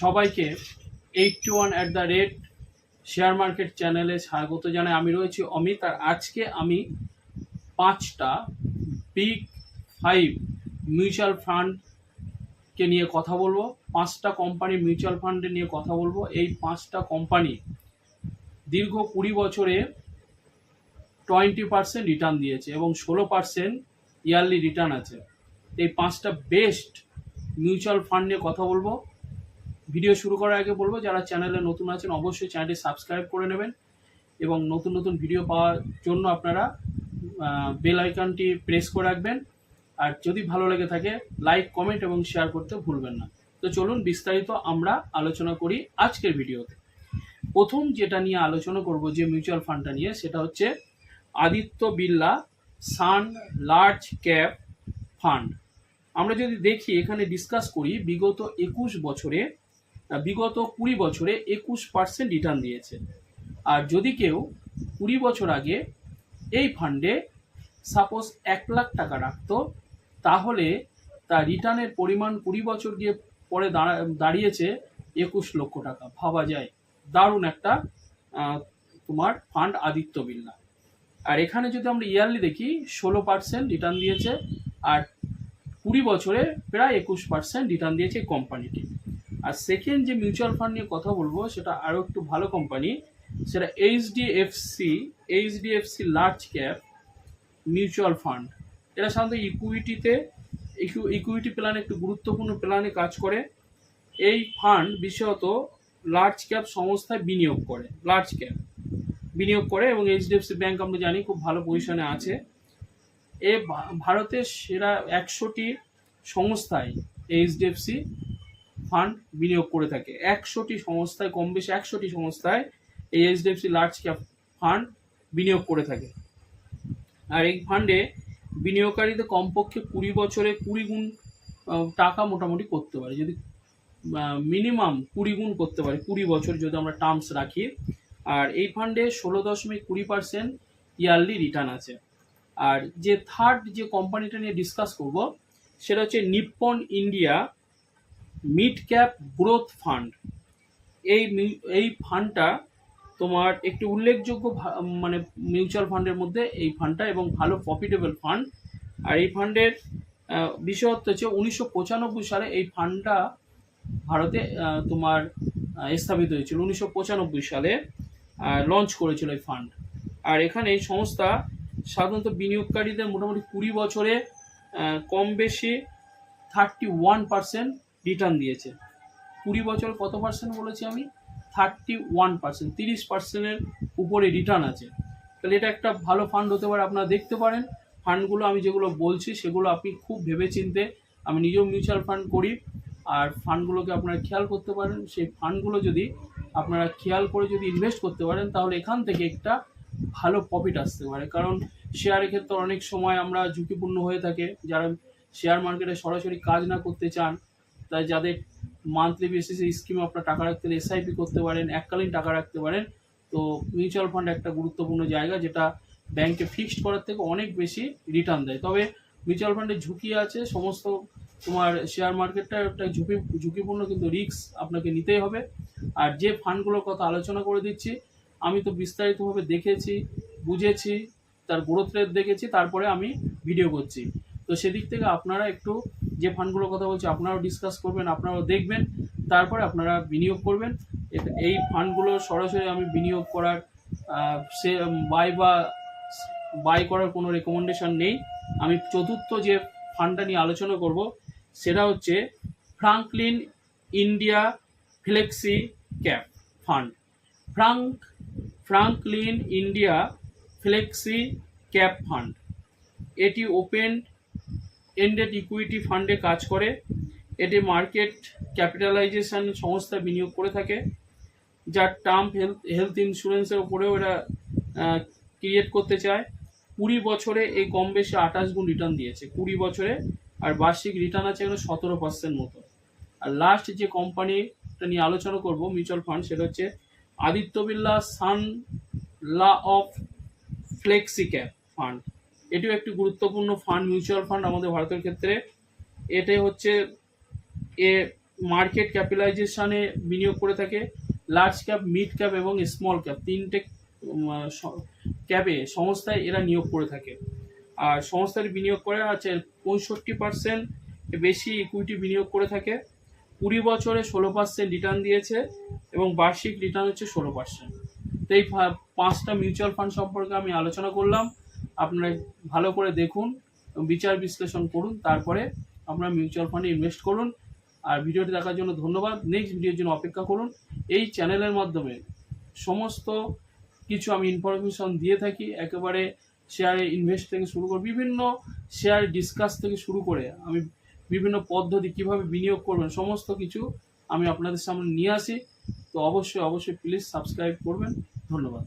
সবাইকে eight one at the rate share market চ্যানেলে স্বাগত জানাই। আমি রয়েছি অমিত আর আজকে আমি পাঁচটা বিগ ফাইভ মিউচুয়াল ফান্ডকে নিয়ে কথা বলব, পাঁচটা কোম্পানি মিউচুয়াল ফান্ডে নিয়ে কথা বলব। এই পাঁচটা কোম্পানি দীর্ঘ কুড়ি বছরে টোয়েন্টি পার্সেন্ট রিটার্ন দিয়েছে এবং ষোলো পার্সেন্ট ইয়ারলি রিটার্ন আছে। এই পাঁচটা বেস্ট মিউচুয়াল ফান্ড নিয়ে কথা বলব। ভিডিও শুরু করার আগে বলব, যারা চ্যানেলে নতুন আছেন, অবশ্যই চ্যানেলটি সাবস্ক্রাইব করে নেবেন এবং নতুন নতুন ভিডিও পাওয়ার জন্য আপনারা বেল আইকনটি প্রেস করে রাখবেন। আর যদি ভালো লেগে থাকে, লাইক, কমেন্ট এবং শেয়ার করতে ভুলবেন না। তো চলুন, বিস্তারিত আমরা আলোচনা করি আজকের ভিডিওতে। প্রথম যেটা নিয়ে আলোচনা করব, যে মিউচুয়াল ফান্ডটা নিয়ে, সেটা হচ্ছে Aditya Birla Sun large cap fund. আমরা যদি দেখি, এখানে ডিসকাস করি, বিগত একুশ বছরে বিগত কুড়ি বছরে একুশ পার্সেন্ট রিটার্ন দিয়েছে। আর যদি কেউ কুড়ি বছর আগে এই ফান্ডে সাপোজ এক লাখ টাকা রাখতো, তাহলে তার রিটার্নের পরিমাণ কুড়ি বছর গিয়ে পরে দাঁড়া, দাঁড়িয়েছে একুশ লক্ষ টাকা। ভাবা যায়। দারুণ একটা তোমার ফান্ড আদিত্য বিড়লা। আর এখানে যদি আমরা ইয়ারলি দেখি, ষোলো পার্সেন্ট রিটার্ন দিয়েছে, আর কুড়ি বছরে প্রায় একুশ পার্সেন্ট রিটার্ন দিয়েছে কোম্পানিটি আর সেকেন্ড যে মিউচুয়াল ফান্ড নিয়ে কথা বলব, সেটা আরও একটু ভালো কোম্পানি সেটা HDFC HDFC large cap mutual fund এরা সাধারণত ইকুইটিতে ইকুইটি প্ল্যান একটু গুরুত্বপূর্ণ প্ল্যানে কাজ করে। এই ফান্ড বিশেষত লার্জ ক্যাপ সংস্থায় বিনিয়োগ করে লার্জ ক্যাপ বিনিয়োগ করে এবং এইচডিএফসি ব্যাংক আমরা জানি খুব ভালো পজিশনে আছে। এ ভারতের সেরা একশোটি সংস্থায় এইচডিএফসি ফান্ড বিনিয়োগ করে থাকে। একশোটি সংস্থায় কম বেশি একশোটি সংস্থায় এই এইচডিএফসি লার্জ ক্যাপ ফান্ড বিনিয়োগ করে থাকে। আর এই ফান্ডে বিনিয়োগকারীদের কমপক্ষে কুড়ি বছরে কুড়ি গুণ টাকা মোটামুটি করতে পারে। যদি মিনিমাম কুড়ি গুণ করতে পারে, কুড়ি বছর যদি আমরা টার্মস রাখি। আর এই ফান্ডে ষোলো দশমিক কুড়ি পার্সেন্ট ইয়ারলি রিটার্ন আছে। আর যে থার্ড যে কোম্পানিটা নিয়ে ডিসকাস করব, সেটা হচ্ছে Nippon India mid cap growth fund এই এই ফান্ডটা তোমার একটি উল্লেখযোগ্য মানে মিউচুয়াল ফান্ডের মধ্যে এই ফান্ডটা এবং ভালো প্রফিটেবল ফান্ড আর এই ফান্ডের বিশেষত্ব হচ্ছে উনিশশো পঁচানব্বই সালে এই ফান্ডটা ভারতে তোমার স্থাপিত হয়েছিল, উনিশশো পঁচানব্বই সালে লঞ্চ করেছিল এই ফান্ড আর এখানে এই সংস্থা সাধারণত বিনিয়োগকারীদের মোটামুটি কুড়ি বছরে কম বেশি থার্টি ওয়ান পার্সেন্ট রিটার্ন দিয়েছে। কুড়ি বছর কত পার্সেন্ট বলেছি আমি? থার্টি ওয়ান পার্সেন্ট তিরিশ পার্সেন্টের উপরে রিটার্ন আছে। তাহলে এটা একটা ভালো ফান্ড হতে পারে, আপনারা দেখতে পারেন। ফান্ডগুলো আমি যেগুলো বলছি, সেগুলো আপনি খুব ভেবেচিন্তে আমি নিজেও মিউচুয়াল ফান্ড করি। আর ফান্ডগুলোকে আপনারা খেয়াল করতে পারেন, সেই ফান্ডগুলো যদি আপনারা খেয়াল করে যদি ইনভেস্ট করতে পারেন, তাহলে এখান থেকে একটা ভালো প্রফিট আসতে পারে। কারণ শেয়ারের ক্ষেত্রে অনেক সময় আমরা ঝুঁকিপূর্ণ হয়ে থাকে। যারা শেয়ার মার্কেটে সরাসরি কাজ না করতে চান তাই যাদের মান্থলি বেসিসে স্কিমে আপনার টাকা রাখতে এসআইপি করতে পারেন, এককালীন টাকা রাখতে পারেন। তো মিউচুয়াল ফান্ড একটা গুরুত্বপূর্ণ জায়গা যেটা ব্যাংকে ফিক্সড করার থেকে অনেক বেশি রিটার্ন দেয়। তবে মিউচুয়াল ফান্ডে ঝুঁকি আছে, সমস্ত তোমার শেয়ার মার্কেটটা একটা ঝুঁকি, ঝুঁকিপূর্ণ কিন্তু রিস্ক আপনাকে নিতেই হবে। আর যে ফান্ডগুলোর কথা আলোচনা করে দিচ্ছি, আমি তো বিস্তারিতভাবে দেখেছি, বুঝেছি, তার গ্রোথ রেট দেখেছি, তারপরে আমি ভিডিও করছি। তো সেদিক থেকে আপনারা একটু যে ফান্ডগুলোর কথা বলছি, আপনারাও ডিসকাস করবেন, আপনারাও দেখবেন, তারপরে আপনারা বিনিয়োগ করবেন। এই ফান্ডগুলো সরাসরি আমি বিনিয়োগ করার সে বাই বা বাই করার কোনো রেকমেন্ডেশন নেই। আমি চতুর্থ যে ফান্ডটা নিয়ে আলোচনা করব, সেটা হচ্ছে Franklin India flexi cap fund Frank Franklin India flexi cap fund এটি ওপেন এন্ডেড ইকুইটি ফান্ডে কাজ করে। এটি মার্কেট ক্যাপিটালাইজেশন সংস্থা বিনিয়োগ করে থাকে। যার টার্ম হেলথ হেলথ ইন্স্যুরেন্সের উপরেও এরা ক্রিয়েট করতে চায়। কুড়ি বছরে এই কম বেশি আঠাশ গুণ রিটার্ন দিয়েছে। কুড়ি বছরে আর বার্ষিক রিটার্ন আছে এখানে সতেরো পার্সেন্ট মতো। আর লাস্ট যে কোম্পানিটা নিয়ে আলোচনা করব মিউচুয়াল ফান্ড সেটা হচ্ছে আদিত্য বিল্লা সান লা অফ ফ্লেক্সি ক্যাপ ফান্ড। এটিও একটি গুরুত্বপূর্ণ ফান্ড মিউচুয়াল ফান্ড আমাদের ভারতের ক্ষেত্রে। এতে হচ্ছে এ মার্কেট ক্যাপিটালাইজেশনে বিনিয়োগ করে থাকে লার্জ ক্যাপ মিড ক্যাপ এবং স্মল ক্যাপ তিনটে ক্যাপে সংস্থায় এরা নিয়োগ করে থাকে। আর সংস্থার বিনিয়োগ করে আছে পঁয়ষট্টি পার্সেন্ট বেশি ইকুইটি বিনিয়োগ করে থাকে। কুড়ি বছরে ষোলো পার্সেন্ট রিটার্ন দিয়েছে এবং বার্ষিক রিটার্ন হচ্ছে ষোলো পার্সেন্ট তো এই পাঁচটা মিউচুয়াল ফান্ড সম্পর্কে আমি আলোচনা করলাম। আপনারা ভালো করে দেখুন বিচার বিশ্লেষণ করুন, তারপরে আপনারা মিউচুয়াল ফান্ডে ইনভেস্ট করুন। আর ভিডিওটি দেখার জন্য ধন্যবাদ। নেক্সট ভিডিওর জন্য অপেক্ষা করুন। এই চ্যানেলের মাধ্যমে সমস্ত কিছু আমি ইনফরমেশন দিয়ে থাকি। একেবারে শেয়ারে ইনভেস্ট থেকে শুরু করে বিভিন্ন শেয়ার ডিসকাস থেকে শুরু করে আমি বিভিন্ন পদ্ধতি কীভাবে বিনিয়োগ করবেন, সমস্ত কিছু আমি আপনাদের সামনে নিয়ে আসি। তো অবশ্যই অবশ্যই প্লিজ সাবস্ক্রাইব করবেন। ধন্যবাদ।